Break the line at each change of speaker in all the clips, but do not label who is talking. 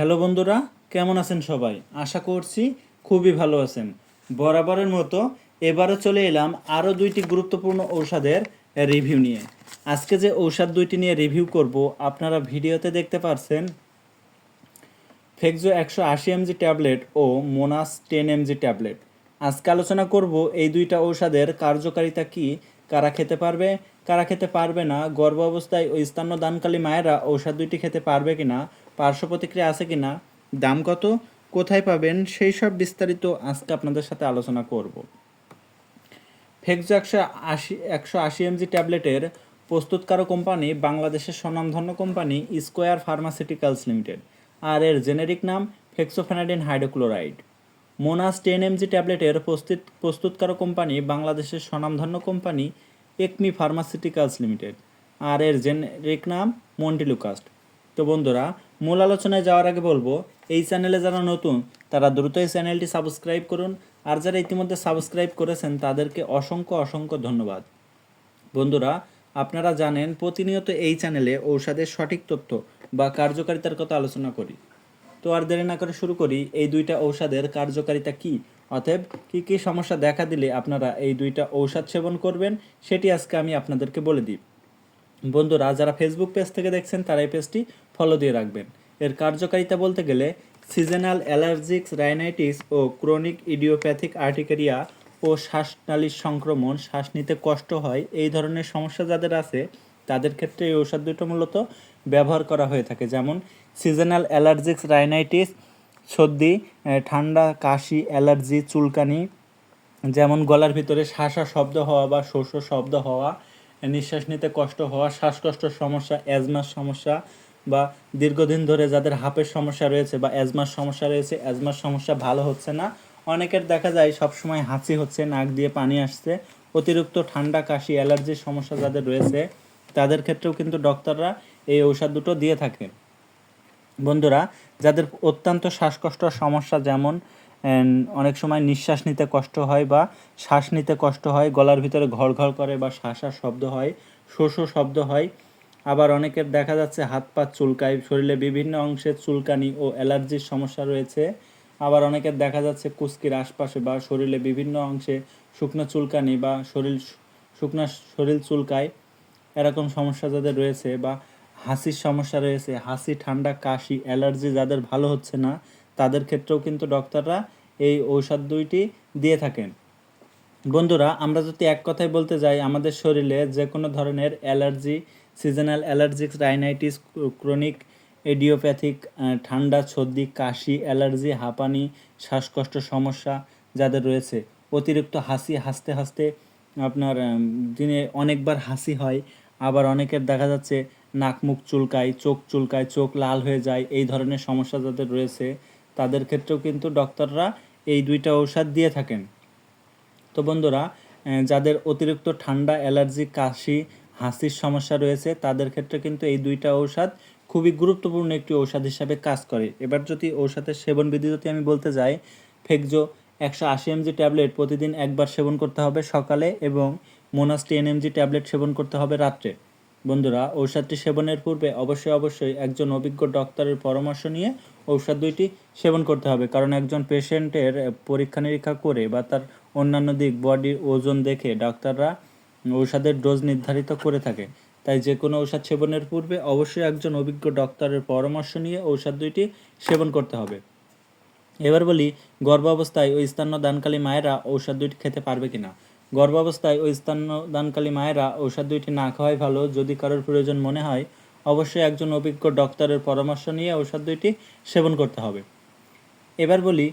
Hello বন্ধুরা, কেমন আছেন সবাই? আশা করছি খুবই ভালো আছেন। বরাবরের মতো এবারও চলে এলাম আরও দুইটি গুরুত্বপূর্ণ ঔষধের রিভিউ নিয়ে। আজকে যে ঔষধ দুইটি নিয়ে রিভিউ করব, আপনারা ভিডিওতে দেখতে পারছেন ফেক্সো একশো আশি এমজি ট্যাবলেট ও মোনাস টেন এমজি ট্যাবলেট। আজকে আলোচনা করব এই দুইটা ঔষধের কার্যকারিতা কি কারা খেতে পারবে, কারা খেতে পারবে না, গর্ভ অবস্থায় ওই স্তন্য দানকালী মায়েরা ঔষধ দুইটি খেতে পারবে কিনা, পার্শ্ব প্রতিক্রিয়া আছে কিনা, দাম কত, কোথায় পাবেন, সেই সব বিস্তারিত আজকে আপনাদের সাথে আলোচনা করব। ফেক্সো একশো আশি একশো আশি এমজি ট্যাবলেটের প্রস্তুতকারক কোম্পানি বাংলাদেশের স্বনামধন্য কোম্পানি স্কোয়ার ফার্মাসিউটিক্যালস লিমিটেড। আর এর জেনেরিক নাম fexofenadine hydrochloride. Monas ten mg ট্যাবলেটের প্রস্তুত প্রস্তুতকারক কোম্পানি বাংলাদেশের স্বনামধন্য কোম্পানি একমি ফার্মাসিউটিক্যালস লিমিটেড আর এর জেনেরিক নাম মন্টিলুকাস্ট তো বন্ধুরা, মূল আলোচনায় যাওয়ার আগে বলব, এই চ্যানেলে যারা নতুন, তারা দ্রুত এই চ্যানেলটি সাবস্ক্রাইব করুন। আর যারা ইতিমধ্যে সাবস্ক্রাইব করেছেন, তাদেরকে অসংখ্য অসংখ্য ধন্যবাদ। বন্ধুরা, আপনারা জানেন, প্রতিনিয়ত এই চ্যানেলে ঔষধের সঠিক তথ্য বা কার্যকারিতার কথা আলোচনা করি। তো আর দেরি না করে শুরু করি, এই দুইটা ঔষধের কার্যকারিতা কি? অতএব কি কি সমস্যা দেখা দিলে আপনারা এই দুইটা ঔষধ সেবন করবেন, সেটি আজকে আমি আপনাদেরকে বলে দিই। বন্ধুরা, যারা ফেসবুক পেজ থেকে দেখছেন, তারা এই পেজটি ফলো দিয়ে রাখবেন। এর কার্যকারিতা বলতে গেলে সিজনাল অ্যালার্জিক্স রাইনাইটিস ও ক্রনিক ইডিওপ্যাথিক আর্টিকেরিয়া ও শ্বাসনালীর সংক্রমণ, শ্বাস নিতে কষ্ট হয়, এই ধরনের সমস্যা যাদের আছে তাদের ক্ষেত্রে এই ঔষধ দুটো মূলত ব্যবহার করা হয়ে থাকে। যেমন সিজনাল অ্যালার্জিক্স রাইনাইটিস সর্দি ঠান্ডা, কাশি অ্যালার্জি চুলকানি, যেমন গলার ভিতরে শাসা শব্দ হওয়া বা শোষ শব্দ হওয়া নিঃশ্বাস নিতে কষ্ট হওয়া শ্বাসকষ্টের সমস্যা অ্যাজমার সমস্যা বা দীর্ঘদিন ধরে যাদের হাপের সমস্যা রয়েছে বা অ্যাজমার সমস্যা রয়েছে অ্যাজমার সমস্যা ভালো হচ্ছে না। অনেকের দেখা যায় সবসময় হাঁচি হচ্ছে, নাক দিয়ে পানি আসছে, অতিরিক্ত ঠান্ডা, কাশি অ্যালার্জির সমস্যা যাদের রয়েছে তাদের ক্ষেত্রেও কিন্তু ডক্টররা এই ঔষধ দুটো দিয়ে থাকে বন্ধুরা, যাদের অত্যন্ত শ্বাসকষ্টর সমস্যা যেমন অনেক সময় নিঃশ্বাস নিতে কষ্ট হয় বা শ্বাস নিতে কষ্ট হয়, গলার ভিতরে ঘর ঘর করে বা শ্বাসার শব্দ হয় শো শো শব্দ হয়, আবার অনেকের দেখা যাচ্ছে হাত পা চুলকায়, শরীরে বিভিন্ন অংশে চুলকানি ও অ্যালার্জির সমস্যা রয়েছে, আবার অনেকের দেখা যাচ্ছে কুস্কির আশপাশে বা শরীরে বিভিন্ন অংশে শুকনো চুলকানি বা শরীর শুকনো শরীর চুলকায় এরকম সমস্যা যাদের রয়েছে বা হাসির সমস্যা রয়েছে, হাসি, ঠান্ডা, কাশি, অ্যালার্জি যাদের ভালো হচ্ছে না, তাদের ক্ষেত্রেও কিন্তু ডক্টররা এই ঔষধ দুইটি দিয়ে থাকেন। বন্ধুরা, আমরা যদি এক কথায় বলতে যাই, আমাদের শরীরে যে কোনো ধরনের allergy, seasonal allergic rhinitis, chronic, idiopathic ঠান্ডা, সর্দি, কাশি, অ্যালার্জি, হাঁপানি, শ্বাসকষ্ট সমস্যা যাদের রয়েছে, অতিরিক্ত হাসি, হাসতে হাসতে আপনার দিনে অনেকবার হাসি হয় আবার অনেকের দেখা যাচ্ছে নাক মুখ চুলকায়, চোখ চুলকায়, চোখ লাল হয়ে যায়, এই ধরনের সমস্যা যাদের রয়েছে, তাদের ক্ষেত্রেও কিন্তু ডক্টররা এই দুইটা ঔষধ দিয়ে থাকেন। তো বন্ধুরা যাদের অতিরিক্ত ঠান্ডা, অ্যালার্জি, কাশি, হাসির সমস্যা রয়েছে, তাদের ক্ষেত্রে কিন্তু এই দুইটা ঔষধ খুবই গুরুত্বপূর্ণ একটি ঔষধ হিসাবে কাজ করে। এবার যদি ঔষধের সেবন বিধি যদি আমি বলতে যাই ফেকজো একশো আশি এমজি ট্যাবলেট প্রতিদিন একবার সেবন করতে হবে সকালে এবং মোনাস টেন এমজি ট্যাবলেট সেবন করতে হবে রাত্রে। বন্ধুরা, ঔষধটি সেবনের পূর্বে অবশ্যই অবশ্যই একজন অভিজ্ঞ ডক্টরের পরামর্শ নিয়ে ঔষধ দুইটি সেবন করতে হবে। কারণ একজন পেশেন্টের পরীক্ষা নিরীক্ষা করে বা তার অন্যান্য দিক, বডির ওজন দেখে ডাক্তাররা ঔষধের ডোজ নির্ধারিত করে থাকে। তাই যে কোনো ঔষধ সেবনের পূর্বে অবশ্যই একজন অভিজ্ঞ ডক্টরের পরামর্শ নিয়ে ঔষধ দুইটি সেবন করতে হবে। এবার বলি, গর্ভাবস্থায় ওই স্থান্য দানকালী মায়েরা ঔষধ দুইটি খেতে পারবে কিনা? গর্ভাবস্থায় ওই স্থান্য দানকালী মায়েরা ঔষধ দুইটি না খাওয়াই ভালো। যদি কারোর প্রয়োজন মনে হয়, অবশ্যই একজন অভিজ্ঞ ডক্টরের পরামর্শ নিয়ে ঔষধ দুইটি সেবন করতে হবে। এবার বলি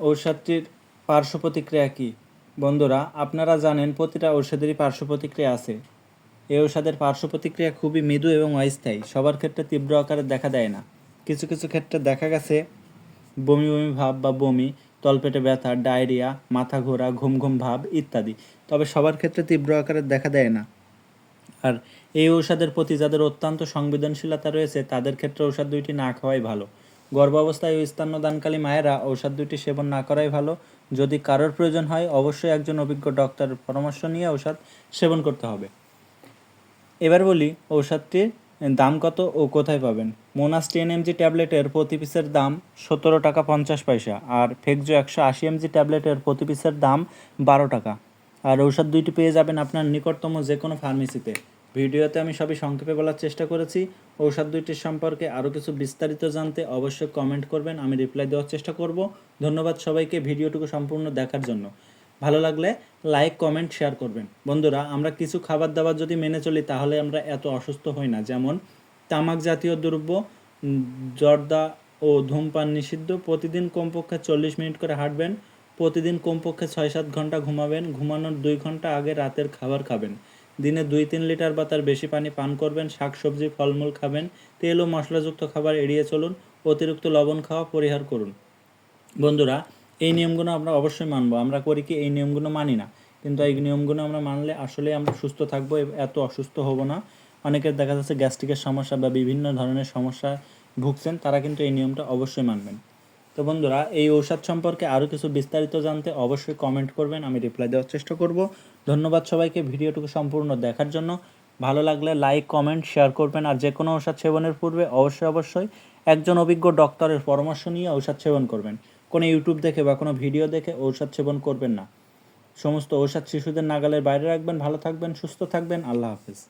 ঔষধটির পার্শ্ব প্রতিক্রিয়া কী? বন্ধুরা, আপনারা জানেন প্রতিটা ঔষধেরই পার্শ্ব প্রতিক্রিয়া আছে। এই ঔষধের পার্শ্ব প্রতিক্রিয়া খুবই মৃদু এবং অস্থায়ী। সবার ক্ষেত্রে তীব্র আকারে দেখা দেয় না। কিছু কিছু ক্ষেত্রে দেখা গেছে বমি বমি ভাব বা বমি। তলপেটে ব্যথা, ডায়রিয়া, মাথা ঘোরা ঘুম ঘুম ভাব ইত্যাদি। তবে সবার ক্ষেত্রে তীব্র আকারে দেখা দেয় না। আর এই ঔষধের প্রতি যাদের অত্যন্ত সংবেদনশীলতা রয়েছে, তাদের ক্ষেত্রে ঔষধ দুইটি না খাওয়াই ভালো। গর্ভাবস্থায় ও স্তন্যদানকালী মায়েরা ঔষধ দুইটি সেবন না করাই ভালো। যদি কারোর প্রয়োজন হয়, অবশ্যই একজন অভিজ্ঞ ডক্টরের পরামর্শ নিয়ে ঔষধ সেবন করতে হবে। এবার বলি, ঔষধটির দাম কত ও কোথায় পাবেন? মোনাস টেন এমজি ট্যাবলেটের প্রতি পিসের দাম সতেরো টাকা পঞ্চাশ পয়সা আর ফেকজো একশো আশি এমজি ট্যাবলেটের প্রতি পিসের দাম বারো টাকা। আর ঔষধ দুইটি পেয়ে যাবেন আপনার নিকটতম যে কোনো ফার্মেসিতে ভিডিওতে আমি সবই সংক্ষেপে বলার চেষ্টা করেছি। ঔষধ দুইটির সম্পর্কে আরও কিছু বিস্তারিত জানতে অবশ্যই কমেন্ট করবেন, আমি রিপ্লাই দেওয়ার চেষ্টা করব। ধন্যবাদ সবাইকে ভিডিওটুকু সম্পূর্ণ দেখার জন্য। ভালো লাগলে লাইক কমেন্ট শেয়ার করবেন। বন্ধুরা, আমরা কিছু খাবার দাবার যদি মেনে চলি, তাহলে আমরা এত অসুস্থ হই না। যেমন তামাক জাতীয় দ্রব্য জর্দা ও ধূমপান নিষিদ্ধ। প্রতিদিন কমপক্ষে চল্লিশ মিনিট করে হাঁটবেন। প্রতিদিন কমপক্ষে ছয় সাত ঘণ্টা ঘুমাবেন। ঘুমানোর দুই ঘণ্টা আগে রাতের খাবার খাবেন। দিনে দুই তিন লিটার বা তার বেশি পানি পান করবেন। শাকসবজি, ফলমূল খাবেন। তেল ও মশলাযুক্ত খাবার এড়িয়ে চলুন। অতিরিক্ত লবণ খাওয়া পরিহার করুন। বন্ধুরা এই নিয়মগুলো আমরা অবশ্যই মানবো। আমরা করি কি এই নিয়মগুলো মানি না। কিন্তু এই নিয়মগুলো আমরা মানলে আসলে আমরা সুস্থ থাকব এত অসুস্থ হব না। অনেকের দেখা যাচ্ছে গ্যাস্ট্রিকের সমস্যা বা বিভিন্ন ধরনের সমস্যা ভুগছেন, তারা কিন্তু এই নিয়মটা অবশ্যই মানবেন। তো বন্ধুরা, এই ঔষধ সম্পর্কে আরও কিছু বিস্তারিত জানতে অবশ্যই কমেন্ট করবেন, আমি রিপ্লাই দেওয়ার চেষ্টা করব। ধন্যবাদ সবাইকে ভিডিওটুকু সম্পূর্ণ দেখার জন্য। ভালো লাগলে লাইক কমেন্ট শেয়ার করবেন, আর যে কোনো ঔষধ সেবনের পূর্বে অবশ্যই অবশ্যই একজন অভিজ্ঞ ডক্টরের পরামর্শ নিয়ে ঔষধ সেবন করবেন। কোনো ইউটিউব দেখে বা কোনো ভিডিও দেখে ঔষধ সেবন করবেন না। সমস্ত ঔষধ শিশুদের নাগালের বাইরে রাখবেন, ভালো থাকবেন, সুস্থ থাকবেন। আল্লাহ হাফেজ।